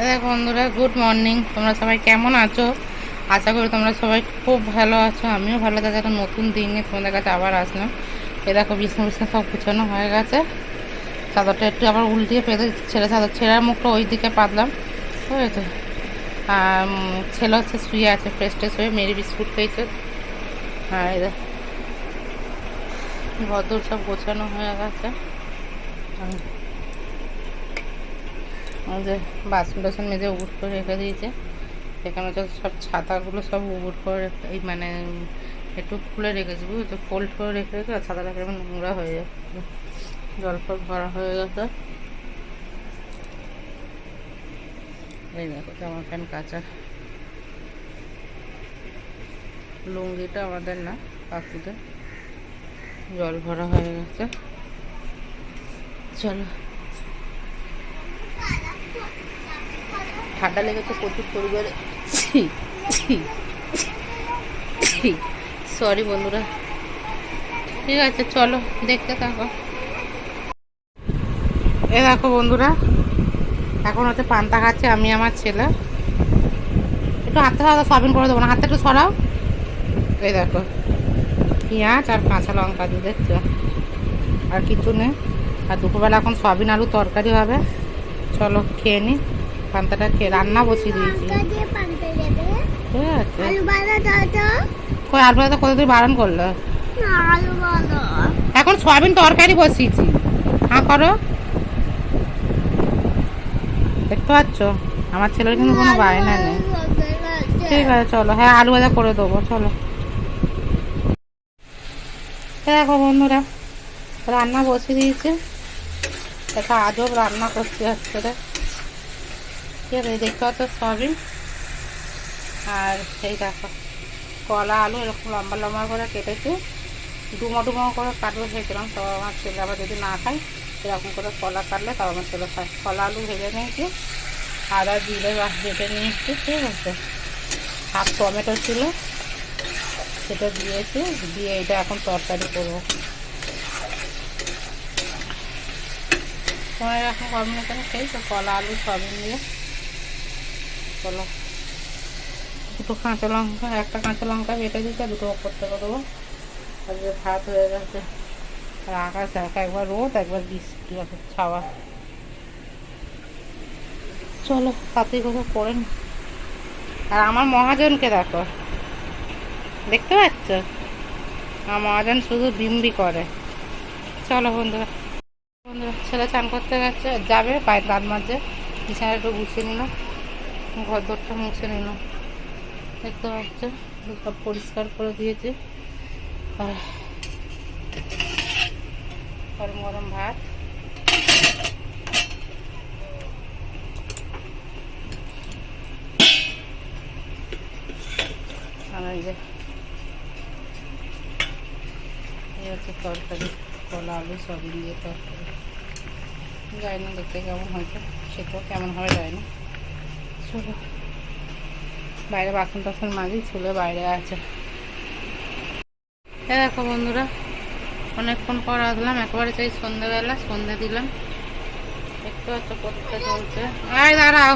দেখ বন্ধুরা good morning তোমরা সবাই কেমন আছো? আশা করি তোমরা সবাই খুব ভালো আছো, আমিও ভালো। থাকি একটা নতুন দিন তোমাদের কাছে আবার আসলাম। এ দেখো, বিছনা বিছনা সব গুছানো হয়ে গেছে। চাদরটা একটু আবার উল্টিয়ে পেতে ছেলে চাদর ছেঁড়ার মুখটা ওই দিকে পাতলাম বুঝেছ আর ছেলে হচ্ছে শুয়ে আছে ফ্রেশ ট্রেশ হয়ে মেরি বিস্কুট খেয়েছে। আর এদের ঘরদোর সব গোছানো হয়ে গেছে। যে বাসন টাসন মেজে উবুট করে রেখে দিয়েছে। এখানে হচ্ছে সব ছাতাগুলো সব উবুট করে এই মানে একটু খুলে রেখেছি, বুঝেছ? ফোল্ড করে রেখে রেখে ছাতাটা কেমন নোংরা হয়ে যাচ্ছে। জল ফল ভরা হয়ে গেছে। এই দেখো জামা প্যান্ট, কাঁচা। লুঙ্গিটা আমাদের না কাকুদের জল ভরা হয়ে গেছে। চলো। ঠান্ডা লেগেছে প্রচুর পরিমাণে। সরি বন্ধুরা। ঠিক আছে, চলো, দেখতে থাকো। এ দেখো বন্ধুরা, এখন হচ্ছে পান্তা খাচ্ছে আমি আমার ছেলে। একটু হাতে সাদা সবিন করে দেবো না হাতে একটু সরাও। এই দেখো, পেঁয়াজ আর কাঁচা লঙ্কা দিয়ে দেখছ? আর কিছু নেই। আর দুপুরবেলা এখন সয়াবিন আলু তরকারি হবে। চলো, খেয়ে নি। পান্তাটা খেয়ে রান্না বসিয়ে দিয়েছি। কই আলু ভাজা কতদিন বারণ করল? এখন সয়াবিন তরকারি বসিয়েছি। হ্যাঁ করো। দেখতে পাচ্ছ? আমার ছেলের কিন্তু কোনো বায়না নেই। ঠিক আছে চলো। হ্যাঁ আলু ভাজা করে দেবো চলো। দেখো বন্ধুরা রান্না বসিয়ে দিয়েছে। একটা আজব রান্না হচ্ছে রে। ঠিক এই দেখতে পাচ্ছ সয়াবিন আর সেই দেখো, কলা, আলু এরকম লম্বা লম্বা করে কেটেছি। ডুমো ডুমো করে কাটবো ভেবেছিলাম, তো আমার ছেলে আবার যদি না খায়, এরকম করে কলা কাটলে তাও আমার ছেলে খায়। কলা, আলু ভেজে নিয়েছি, আদা, জিরে বা ভেজে নিয়েছি, ঠিক আছে। আর টমেটো ছিল, সেটা দিয়েছি, দিয়ে এটা এখন তরকারি করব। তোমার এখন কম্বিনেশন খেয়েছো? কলা, আলু সয়াবিন দিয়ে চলো। দুটো কাঁচা লঙ্কা, একটা কাঁচা লঙ্কা বেটে দিতে, দুটো করতে দেবো আর যে ভাত হয়ে গেছে। আর আকাশ দেখা একবার রোদ, একবার বৃষ্টি আছে ছাওয়া। চলো তাড়াতাড়ি কোথাও করে নি। আর আমার মহাজনকে দেখো। দেখতে পাচ্ছ? আমার মহাজন শুধু বিম্বি করে। চলো বন্ধুরা বন্ধুরা, ছেলে চান করতে গেছে যাবে, পায়ের দাঁত মাঝে বিছানা একটু গুছিয়ে নিল ঘর দরটা মুছে নিল। দেখতে পাচ্ছ সব পরিষ্কার করে দিয়েছে। আর গরম গরম ভাত। আর তরকারি, কলা, আলু সবই দিয়ে তরকারি। জানি না দেখতে কেমন হয়েছে সেটা কেমন হবে যায় না। চলো। বাইরে বাসন টাসন মাঝি ছেলে বাইরে আছে। দেখো বন্ধুরা অনেকক্ষণ পর আসলাম একবারে চাই সন্ধ্যাবেলা, সন্ধ্যা দিলাম। দেখতে পাচ্ছ প্রদীপটা জ্বলছে। আয় দাঁড়াও।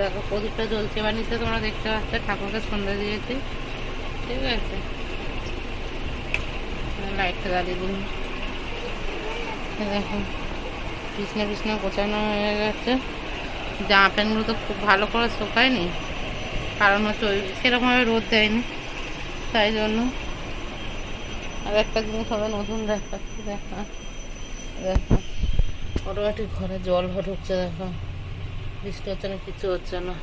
দেখো, প্রদীপটা জ্বলছে এবার নিচে তোমরা দেখতে পাচ্ছ, ঠাকুরকে সন্ধ্যা দিয়েছি। ঠিক আছে। লাইটটা জ্বালিয়ে দিন দেখো বিছনা বিছনা গোছানো হয়ে গেছে। জামা প্যান্টগুলো তো খুব ভালো করে শুকায়নি। কারণ হচ্ছে ওই সেরকমভাবে রোদ দেয়নি। তাই জন্য আর একটা জিনিস হবে, নতুন দেখাচ্ছি দেখা, দেখো। অটোমেটিক ঘরে জল ঢুকছে দেখো। বৃষ্টি হচ্ছে না, কিছু হচ্ছে না।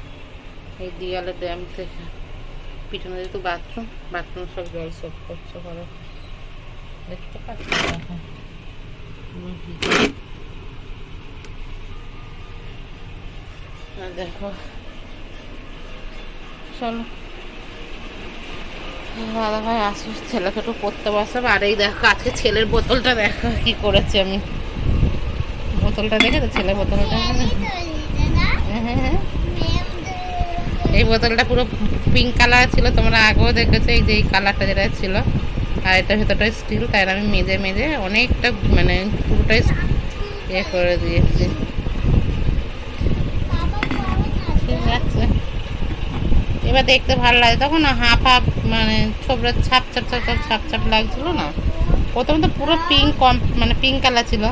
এই দিয়ালে ড্যাম থেকে। পিছনে যেহেতু বাথরুম বাথরুম সব জল সব করছে ঘরে। দেখতে পাচ্ছি দেখো। দেখো। চলো। দাদা ভাই আসুস ছেলেকে একটু পড়তে বসাবো। আর এই দেখো, আজকে ছেলের বোতলটা দেখো কি করেছি আমি। বোতলটা দেখে তো ছেলের বোতলটা হ্যাঁ হ্যাঁ হ্যাঁ। এই বোতলটা পুরো পিঙ্ক কালার ছিল, তোমরা আগেও দেখেছ, এই যে এই কালারটা যেটা ছিল। আর এটা ভেতরটা স্টিল তাই আমি মেজে মেজে অনেকটা মানে পুরোটাই ইয়ে করে দিয়েছি। এবার দেখতে ভালো লাগে। তখন হাফ হাফ মানে ছোবড়া ছাপ ছাপ ছাপ ছাপ ছাপ ছাপ লাগছিল না? প্রথমে তো পুরো পিঙ্ক কম মানে পিঙ্ক কালার ছিল।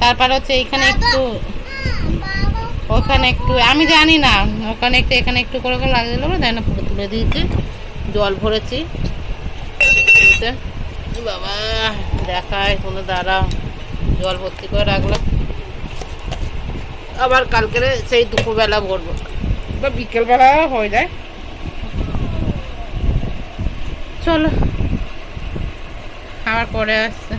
তারপরে হচ্ছে এখানে একটু ওখানে একটু, আমি জানি না, ওখানে একটু, এখানে একটু করে করে লাগছিল বলে তাই না, পুরো তুলে দিয়েছি, জল ভরেছি। বাবা দেখায় কোনো দাঁড়া জল ভর্তি করে রাখলাম। আবার কালকেরে সেই দুপুরবেলা ভরবো। বা বিকেলবেলা হয়ে যায়। চলো। আমার পরে আসছে